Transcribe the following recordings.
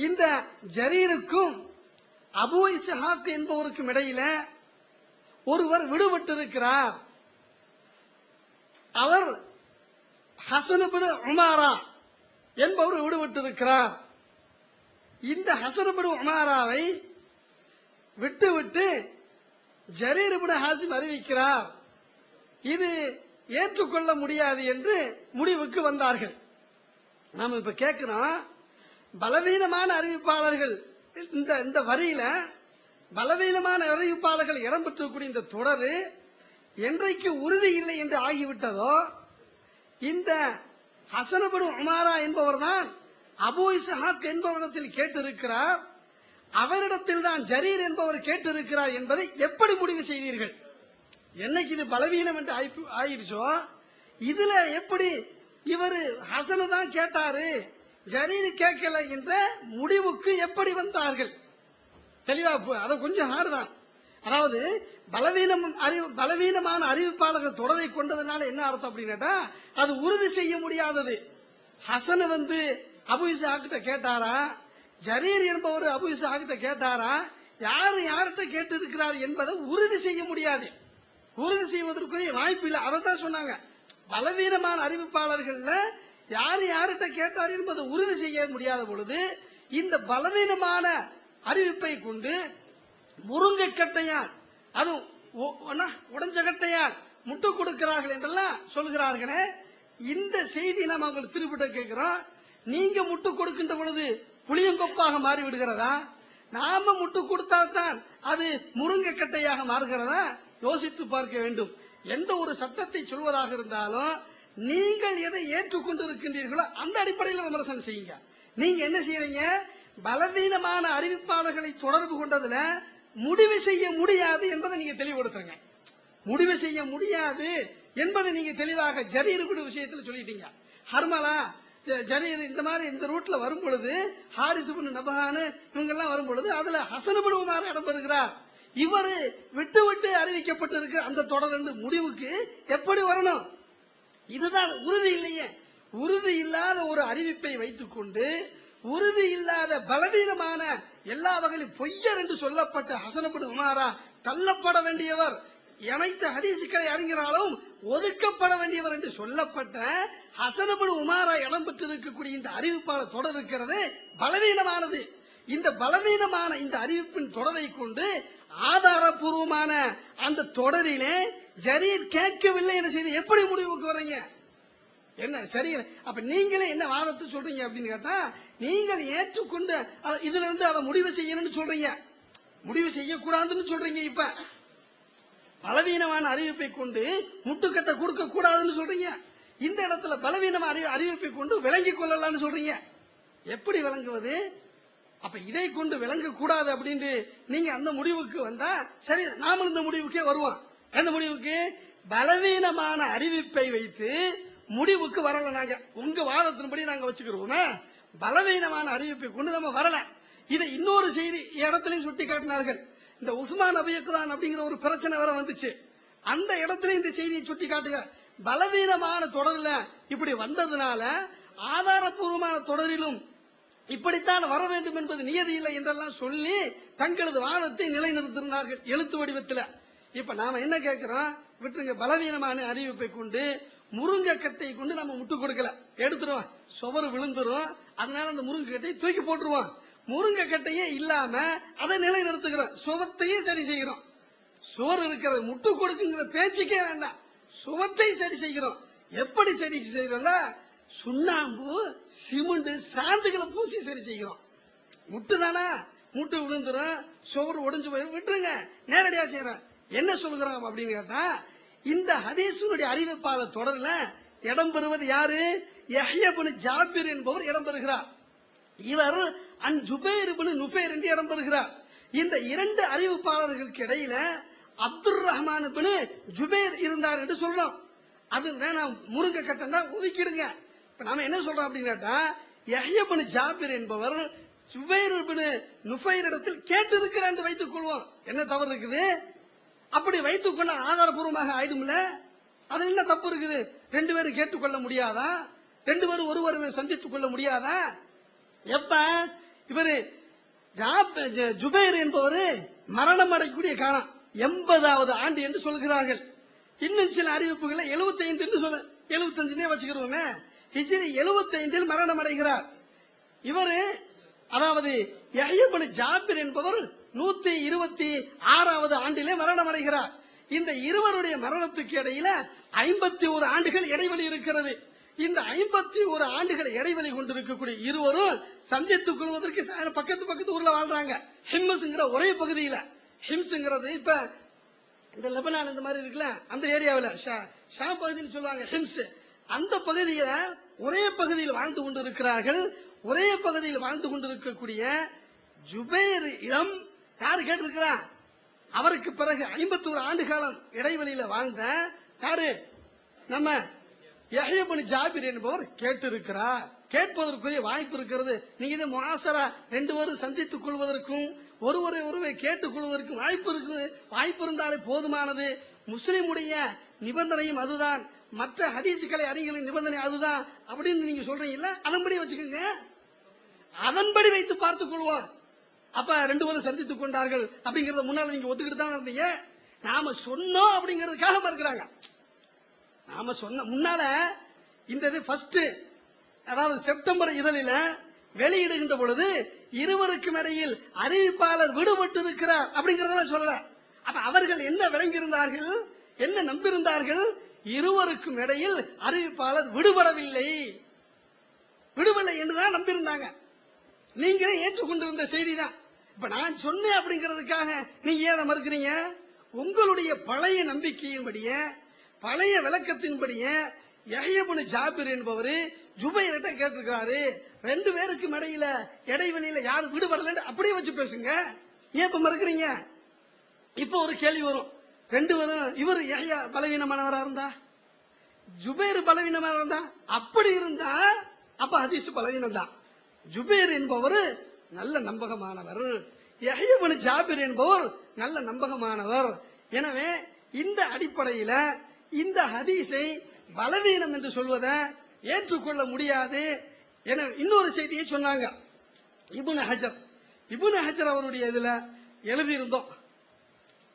இந்த ஜரீருக்கும் அபு இஸ்ஹாக் என்பவருக்கும் இடையில ஒருவர் விடுபட்டிருக்கிறார். அவர் ஹசனுபின் உமாரா என்பவர் விடுபட்டிருக்கிறார். இந்த ஹசனுபின் உமாராவை விட்டுவிட்டு ஜரீர் இப்னு ஹாசிம் அறிவிக்கிறார். இது ஏற்றுக்கொள்ள முடியாது என்று முடிவுக்கு வந்தார்கள். நாம இப்ப கேட்கிறோம் பலவீனமான அறிவிப்பாளர்கள் இந்த இந்த வரியில பலவீனமான அறிவிப்பாளர்கள் இடம்பெற்றக்கூடிய இந்த தொடர் என்றைக்கு உறுதி இல்லை என்று ஆகிவிட்டதோ இந்த ஹசனபடு உமாரா என்பவர் தான் அபு இசஹாக் என்பவரிடத்தில் கேட்டிருக்கிறார். அவரிடத்தில் தான் ஜரீர் என்பவர் கேட்டிருக்கிறார் என்பதை எப்படி முடிவு செய்தீர்கள்? என்னைக்கு இது பலவீனம் என்று ஆயிடுச்சோ? இதுல எப்படி இவர் ஹசனு தான் கேட்டாரு? ஜரீர் கேட்கல என்ற முடிவுக்கு எப்படி வந்தார்கள்? தெளிவா பு- அது கொஞ்சம் ஹார்டு தான். அதாவது பலவீனம் அறிவு பலவீனமான அறிவிப்பாளர்கள் தொடரை கொண்டதுனால என்ன அர்த்தம் அப்படின்னு அது உறுதி செய்ய முடியாதது. ஹசன் வந்து அபு இசாக்கிட்ட கேட்டாரா? ஜரீர் என்பவர் அபு இசாக்கிட்ட கேட்டாரா? யாரு யார்கிட்ட கேட்டு இருக்கிறார் என்பதை உறுதி செய்ய முடியாது. உறுதி செய்வதற்குரிய வாய்ப்பு இல்லை. அதை தான் சொன்னாங்க. பலவீனமான அறிவிப்பாளர்கள்ல யார் யார்கிட்ட கேட்டார் என்பதை உறுதி செய்ய முடியாத பொழுது இந்த பலவீனமான அறிவிப்பை கொண்டு முருங்கைக்கட்டையால் அது ஒ- கட்டையால் முட்டு கொடுக்கிறார்கள் என்றெல்லாம் சொல்கிறார்களே. இந்த செய்தி நாம் அவங்களுக்கு திருப்பிட்ட கேட்கிறோம். நீங்க முட்டு கொடுக்கின்ற பொழுது புளியங்கொப்பாக மாறி விடுகிறதா நாம முட்டு கொடுத்தால்தான் அது முருங்கைக்கட்டையாக மாறுகிறதா? யோசித்து பார்க்க வேண்டும். எந்த ஒரு சட்டத்தை சொல்வதாக இருந்தாலும் நீங்கள் எதை ஏற்றுக்கொண்டு இருக்கின்றீர்களோ அந்த அடிப்படையில் விமர்சனம் செய்யுங்க. நீங்க என்ன செய்யறீங்க பலவீனமான அறிவிப்பாளர்களை தொடர்பு கொண்டதுல முடிவு செய்ய முடியாது என்பதை நீங்க தெளிவுபடுத்துங்க முடிவு செய்ய முடியாது என்பதை நீங்க தெளிவாக ஜரீருக்குடி கூட விஷயத்துல சொல்லிட்டீங்க. ஹர்மலா ஜரீர் இந்த மாதிரி இந்த ரூட்ல வரும் பொழுது ஹாரிஸ் பின் நபஹானு இவங்க எல்லாம் வரும் பொழுது அதுல ஹசனுபின் உமார் இடம்பெறுகிறார். இவரு விட்டு விட்டு அறிவிக்கப்பட்டிருக்கு அந்த தொடர் என்று முடிவுக்கு எப்படி வரணும்? இதுதான் உறுதி இல்லையே. உறுதி இல்லாத ஒரு அறிவிப்பை வைத்துக்கொண்டு உறுதி இல்லாத பலவீனமான எல்லா வகையிலும் பொய்யர் என்று சொல்லப்பட்ட ஹசனபுடு உமாரா தள்ளப்பட வேண்டியவர். அனைத்து ஹதீசுக்களை அறிஞராலும் ஒதுக்கப்பட வேண்டியவர் என்று சொல்லப்பட்ட ஹசனபடு உமாரா இடம் பெற்றிருக்கக்கூடிய இந்த அறிவிப்பாளர் தொடர் இருக்கிறது. பலவீனமானது. இந்த பலவீனமான இந்த அறிவிப்பின் தொடரை கொண்டு ஆதாரபூர்வமான அந்த தொடரிலே ஜரீர் கேட்கவில்லை என்ன செய்து? எப்படி முடிவுக்கு வர்றீங்க? என்ன சரி அப்ப நீங்களே என்ன வாதத்தை சொல்றீங்க அப்படின்னு கேட்டா நீங்கள் ஏற்றுக்கொண்டு இதுல இருந்து அதை முடிவு செய்யணும்னு சொல்றீங்க. முடிவு செய்யக்கூடாதுன்னு சொல்றீங்க இப்ப. பலவீனமான அறிவிப்பை கொண்டு முட்டுக்கட்டை கொடுக்க கூடாதுன்னு சொல்றீங்க. இந்த இடத்துல பலவீனமான அறி- அறிவிப்பை கொண்டு விளங்கிக் கொள்ளலாம்னு சொல்றீங்க. எப்படி விளங்குவது? அப்ப இதை கொண்டு விளங்க கூடாது அப்படின்னு நீங்க அந்த முடிவுக்கு வந்தா சரி நாம இந்த முடிவுக்கே வருவோம். எந்த முடிவுக்கு பலவீனமான அறிவிப்பை வைத்து முடிவுக்கு வரல நாங்க. உங்க வாதத்தின்படி நாங்க வச்சுக்கிறோமே? பலவீனமான அறிவிப்பை கொண்டு நம்ம வரல. இதை இன்னொரு செய்தி இடத்துலையும் சுட்டி காட்டினார்கள். இந்த உஸ்மான் அபியக்குதான் அப்படிங்கிற ஒரு பிரச்சனை வேற வந்துச்சு. அந்த இடத்துல இந்த செய்தியை சுட்டி காட்டுக பலவீனமான தொடர்ல இப்படி வந்ததுனால ஆதாரபூர்வமான தொடரிலும் இப்படித்தான் வர வேண்டும் என்பது நியதி இல்லை என்றெல்லாம் சொல்லி தங்களது வாதத்தை நிலைநிறுத்தினார்கள் எழுத்து வடிவத்தில். இப்ப நாம என்ன கேட்கிறோம்? விட்டுருங்க. பலவீனமான அறிவிப்பை கொண்டு முருங்கைக்கட்டை கொண்டு நம்ம முட்டு கொடுக்கல. எடுத்துருவோம். சுவர் விழுந்துரும். அதனால அந்த முருங்கைக்கட்டையை தூக்கி போட்டுருவோம். முருங்கைக்கட்டையே இல்லாம அதை நிலைநிறுத்துகிறோம். சுவத்தையும் சரி செய்கிறோம். சுவர் இருக்கிறது முட்டு கொடுக்குங்கிற பேச்சுக்கே வேண்டாம். சுவத்தை சரி செய்கிறோம். எப்படி சரி செய்யறோம்னா சுண்ணாம்பு சிமெண்ட் சாந்துகளை பூசி சரி செய்கிறோம். முட்டு தானே முட்டு விழுந்துரும். சுவர் ஒடிஞ்சு போயிடும் விட்டுருங்க. நேரடியா செய்யறேன் என்ன சொல்கிறோம் அப்படின்னு கேட்டா இந்த ஹதீஸுடைய அறிவிப்பாளர் தொடர்ல இடம் பெறுவது யாரு? யஹ்யபுன் ஜாபிர் என்பவர் இடம் பெறுகிறார். இவர் அன் ஜுபைர் நுபேர் நுஃபைர் என்று இடம் பெறுகிறார். இந்த இரண்டு அறிவிப்பாளர்களுக்கு இடையில அப்துல் ரஹ்மான் இப்னு ஜுபேர் இருந்தார் என்று சொல்றோம் அது வேணாம் முருங்கை கட்டம் ஒதுக்கிடுங்க. இப்ப நாம என்ன சொல்றோம் அப்படின்னு கேட்டா யஹ்யபுன் ஜாபிர் என்பவர் ஜுபேர் இப்னு நுஃபைர் இடத்தில் கேட்டிருக்கிறார் என்று வைத்துக் கொள்வோம். என்ன தவறு இருக்குது? அப்படி வைத்துக் கொண்ட ஆதாரபூர்வமாக ஆயிடும்ல அது என்ன தப்பு இருக்குது? ரெண்டு பேரும் கேட்டுக்கொள்ள முடியாதா? ரெண்டு பேரும் ஒருவர் சந்தித்துக் கொள்ள முடியாதா? எப்ப? இவரு ஜாப் ஜ- ஜுபைர் என்பவர் மரணம் அடையக்கூடிய காலம். எண்பதாவது ஆண்டு என்று சொல்கிறார்கள். இன்னும் சில அறிவிப்புகளை 75 என்று சொல்ல 75 வச்சுக்கிறோமே ஹிஜ்ரி 75 மரணம் அடைகிறார். இவர் அதாவது ஜாபிர் என்பவர் நூத்தி இருபத்தி ஆறாவது ஆண்டிலே மரணம் அடைகிறார். இந்த இருவருடைய மரணத்துக்கு இடையில ஐம்பத்தி ஒரு ஆண்டுகள் இடைவெளி இருக்கிறது. இந்த ஐம்பத்தி ஒரு ஆண்டுகள் இடைவெளி கொண்டிருக்கக்கூடிய இருவரும் சந்தித்துக் கொள்வதற்கு பக்கத்து பக்கத்து ஊர்ல வாழ்றாங்க. ஹிம்ஸ்ங்கிற ஒரே பகுதியில. ஹிம்ஸ்ங்கிறது இப்ப இந்த லெபனான் இந்த மாதிரி இருக்குல்ல அந்த ஏரியாவில் ஷா பகுதின்னு சொல்லுவாங்க ஹிம்ஸ். அந்த பகுதியில ஒரே பகுதியில் வாழ்ந்து கொண்டிருக்கிறார்கள். ஒரே பகுதியில் வாழ்ந்து கொண்டிருக்கக்கூடிய ஜுபேர் இளம் யாரு கேட்டிருக்கிறா அவருக்கு பிறகு 51 ஆண்டு காலம் இடைவெளியில வாழ்ந்த யாரு நம்ம யஹ்யபனு ஜாபிர் என்பவர் கேட்டிருக்கிறார். கேட்பதற்குரிய வாய்ப்பு இருக்கிறது. நீங்க இது முஆசரா ரெண்டு பேரும் சந்தித்துக் கொள்வதற்கும் ஒருவரை ஒருவரை கேட்டுக் கொள்வதற்கும் வாய்ப்பு இருக்கு வாய்ப்பு இருந்தாலே போதுமானது. முஸ்லிமுடைய நிபந்தனையும் அதுதான். மற்ற ஹதீசுகளை அறிஞர்களின் நிபந்தனை அதுதான். அப்படின்னு நீங்க சொல்றீங்கல்ல? அதன்படி வச்சுக்கோங்க. அதன்படி வைத்து பார்த்துக் கொள்வோம். அப்ப ரெண்டு பேரும் சந்தித்துக் கொண்டார்கள் அப்படிங்கறத முன்னால நீங்க ஒத்துக்கிட்டு தான் இருந்தீங்க? நாம சொன்னோம் அப்படிங்கறதுக்காக மறுக்கிறாங்க. நாம சொன்ன முன்னால இந்த இது ஃபர்ஸ்ட் அதாவது செப்டம்பர் இதழில வெளியிடுகின்ற பொழுது இருவருக்கும் இடையில் அறிவிப்பாளர் விடுபட்டு இருக்கிறார் அப்படிங்கறத சொல்லல. அப்ப அவர்கள் என்ன விளங்கியிருந்தார்கள்? என்ன நம்பியிருந்தார்கள்? இருவருக்கும் இடையில் அறிவிப்பாளர் விடுபடவில்லை. விடுபடலை என்றுதான் நம்பியிருந்தாங்க. நீங்களே ஏற்றுக்கொண்டிருந்த செய்தி தான் இப்ப நான் சொன்னேன் அப்படிங்கிறதுக்காக நீங்க ஏன் மறுக்கிறீங்க? உங்களுடைய பழைய நம்பிக்கையின்படியே பழைய விளக்கத்தின்படியே யஹ்யபுனு ஜாபிர் என்பவர் ஜுபைர்கிட்ட கேட்டிருக்காரு ரெண்டு பேருக்கும் இடையில இடைவெளியில யாரும் விடுபடலன்னு அப்படியே வச்சு பேசுங்க. ஏன் இப்ப மறுக்கிறீங்க? இப்போ ஒரு கேள்வி வரும். ரெண்டு பேரும் இவர் யஹ்யா பலவீனமானவரா இருந்தா? ஜுபேர் பலவீனமா இருந்தா? அப்படி இருந்தா அப்ப ஹதீஸ் பலவீனம் தான் ஜுபேர் என்பவர் நல்ல நம்பகமானவர். யஹ்யபனு ஜாபிர் என்பவர் நல்ல நம்பகமானவர். எனவே இந்த அடிப்படையில இந்த ஹதீஸை பலவீனம் என்று சொல்வதை ஏற்றுக்கொள்ள முடியாது. என இன்னொரு செய்தியை சொன்னாங்க. இபுன் ஹஜர். இபுன் ஹஜர் அவருடைய இதுல எழுதியிருந்தோம்.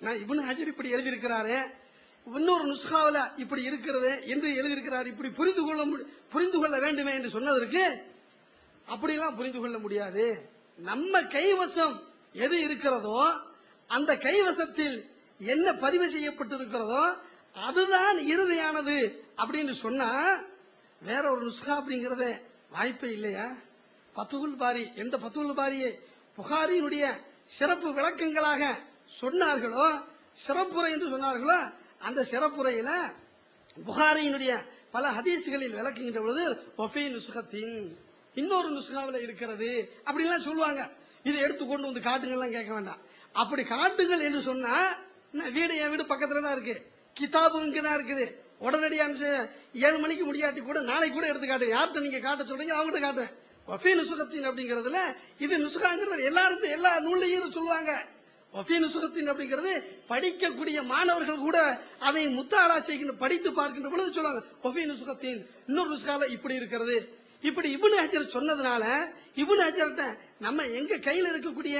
நான் இபுன் ஹஜர் இப்படி எழுதியிருக்கிறாரு. இன்னொரு நுஸ்காவில் இப்படி இருக்கிறது என்று எழுதியிருக்கிறார். இப்படி புரிந்து கொள்ள மு- புரிந்து கொள்ள வேண்டுமே என்று சொன்னதற்கு அப்படிலாம் புரிந்து கொள்ள முடியாது. நம்ம கைவசம் எது இருக்கிறதோ அந்த கைவசத்தில் என்ன பதிவு செய்யப்பட்டிருக்கிறதோ அதுதான் இறுதியானது அப்படின்னு சொன்னா வேற ஒரு நுஸ்கா அப்படிங்கறத வாய்ப்பே இல்லையா? பத்துகுல் பாரி எந்த பத்துகுல் பாரியை புகாரியினுடைய சிறப்பு விளக்கங்களாக சொன்னார்களோ சிறப்புரை என்று சொன்னார்களோ அந்த சிறப்புரையில புகாரியினுடைய பல ஹதீசுகளில் விளக்குகின்ற பொழுது ஒஃபி நுஸ்கத்தின் இன்னொரு நுஸ்காவில் இருக்கிறது. அப்படின்லாம் சொல்லுவாங்க. இதை எடுத்து கொண்டு வந்து காட்டுங்கள்லாம் கேட்க வேண்டாம். அப்படி காட்டுங்கள் என்று சொன்னா என்ன, வீடு என் வீடு பக்கத்துல தான் இருக்கு. கிதாபு இங்க தான் இருக்குது. உடனடியா ஏழு மணிக்கு முடியாட்டி கூட நாளைக்கு கூட எடுத்து காட்டு. யார்கிட்ட நீங்க காட்ட சொல்றீங்க அவங்ககிட்ட காட்டுறேன். வஃபி நுசுகத்தின் அப்படிங்கறதுல இது நுசுகாங்கிறது எல்லாரும் எல்லா நூல்லையும் சொல்லுவாங்க. வஃபி நுசுகத்தின் அப்படிங்கிறது படிக்கக்கூடிய மாணவர்கள் கூட அதை முத்தாளா செய்கின்ற படித்து பார்க்கின்ற பொழுது சொல்லுவாங்க வஃபி நுசுகத்தின் இன்னொரு நுசுகால இப்படி இருக்கிறது. இப்படி இபுன் ஹஜர் சொன்னதுனால இபுன் ஹஜர்ட்ட நம்ம எங்க கையில இருக்கக்கூடிய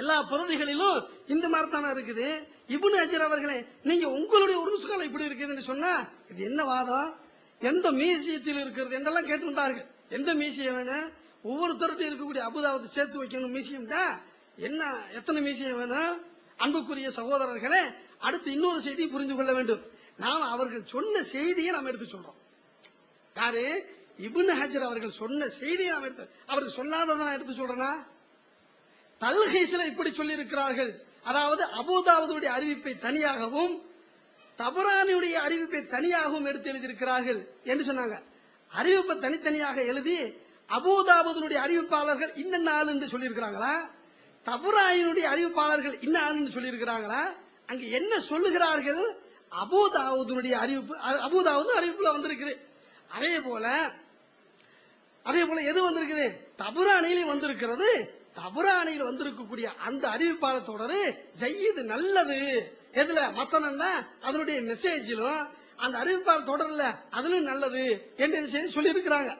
எல்லா பிரதிகளிலும் இந்த மாதிரி தானே இருக்குது. இபுன் ஹஜர் அவர்களே நீங்க உங்களுடைய ஒரு நுசுகால இப்படி இருக்குதுன்னு சொன்னா இது என்ன வாதம்? எந்த மியூசியத்தில் இருக்கிறது என்றெல்லாம் கேட்டிருந்தார்கள். எந்த மியூசியம் வேணும் ஒவ்வொருத்தருக்கும் இருக்கக்கூடிய அபுதாவது சேர்த்து வைக்கணும் மியூசியம் தான் என்ன எத்தனை மியூசியம் வேணும் அன்புக்குரிய சகோதரர்களே அடுத்து இன்னொரு செய்தியை புரிந்து கொள்ள வேண்டும். நாம் அவர்கள் சொன்ன செய்தியை நாம் எடுத்து சொல்றோம். யாரு? இபுன் ஹஜர் அவர்கள் சொன்ன செய்தியை நாம் எடுத்து அவர்கள் சொல்லாததை நான் எடுத்து சொல்றனா? தல்ஹீஸ்ல இப்படி சொல்லி இருக்கிறார்கள் அதாவது அபூதாவுடைய அறிவிப்பை தனியாகவும் தபரானியுடைய அறிவிப்பை தனியாகவும் எடுத்து எழுதியிருக்கிறார்கள் என்று சொன்னாங்க. அறிவிப்பை தனித்தனியாக எழுதி அபுதாபுதனுடைய அறிவிப்பாளர்கள் இன்ன ஆள் என்று சொல்லியிருக்கிறாங்களா? தபுராயினுடைய அறிவிப்பாளர்கள் இன்ன ஆளுன்னு என்று சொல்லியிருக்கிறாங்களா? அங்க என்ன சொல்லுகிறார்கள்? அபூதாவுதனுடைய அறிவிப்பு அ- அபூதாவது அறிவிப்புல வந்திருக்குது. அதே போல அதே போல எது வந்திருக்குது? தபுரா அணையிலையும் வந்திருக்கிறது. தபுரா அணையில் வந்திருக்கக்கூடிய அந்த அறிவிப்பாளர் தொடரு ஜெய்யது நல்லது. எதுல? மத்தனா அதனுடைய மெசேஜிலும் அந்த அறிவிப்பாளர் தொடரல அதுலயும் நல்லது என்று சொல்லி இருக்கிறாங்க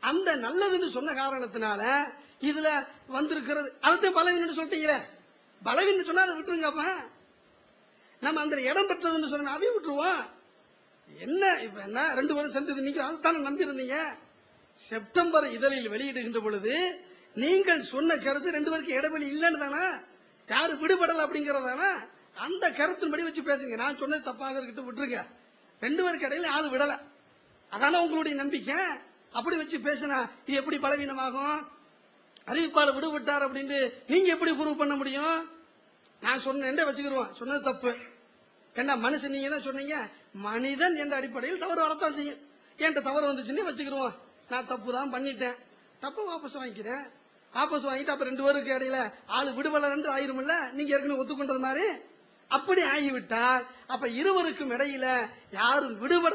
அந்த நல்லதுன்னு சொன்ன காரணத்தினால இதுல வந்திருக்கிறது. அடுத்து பலவீனம் சொல்லிட்டீங்களே. பலவீனம் சொன்னா அதை விட்டுருங்கப்ப நம்ம அந்த இடம் பெற்றதுன்னு சொன்ன அதையும் விட்டுருவோம். என்ன? இப்ப என்ன? ரெண்டு பேரும் சேர்ந்தது நீங்க அதுதானே நம்பி இருந்தீங்க செப்டம்பர் இதழில் வெளியிடுகின்ற பொழுது நீங்கள் சொன்ன கருத்து ரெண்டு பேருக்கு இடைவெளி இல்லைன்னு தானா? யாரு விடுபடல அப்படிங்கறதானா அந்த கருத்தின்படி வச்சு பேசுங்க. நான் சொன்னது தப்பாக இருக்கட்டும் விட்டுருங்க. ரெண்டு பேருக்கு இடையில ஆள் விடல. அதானே உங்களுடைய நம்பிக்கை? அப்படி வச்சு பேசினா இது எப்படி பலவீனமாகும்? அறிவிப்பாளர் விடுபட்டார் அப்படின்ட்டு நீங்க எப்படி ப்ரூவ் பண்ண முடியும்? நான் சொன்னேன் வச்சுக்கிருவோம்? சொன்னது தப்பு. என்ன மனுஷன் நீங்க தான் சொன்னீங்க. மனிதன் என்ற அடிப்படையில் தவறு வரத்தான் செய்யும். என்கிட்ட தவறு வந்துச்சுன்னு வச்சுக்கிருவோம். நான் தப்பு தான் பண்ணிட்டேன். தப்பு வாபஸ் வாங்கிக்கிறேன் வாபஸ் வாங்கிட்டு அப்ப ரெண்டு பேருக்கு இடையில ஆளு விடுபட ரெண்டு ஆயிரும்ல? நீங்க ஏற்கனவே ஒத்துக்கொண்டது மாதிரி? அப்படி ஆகிவிட்டால் அப்ப இருவருக்கும் இடையில யாரும் விடுபட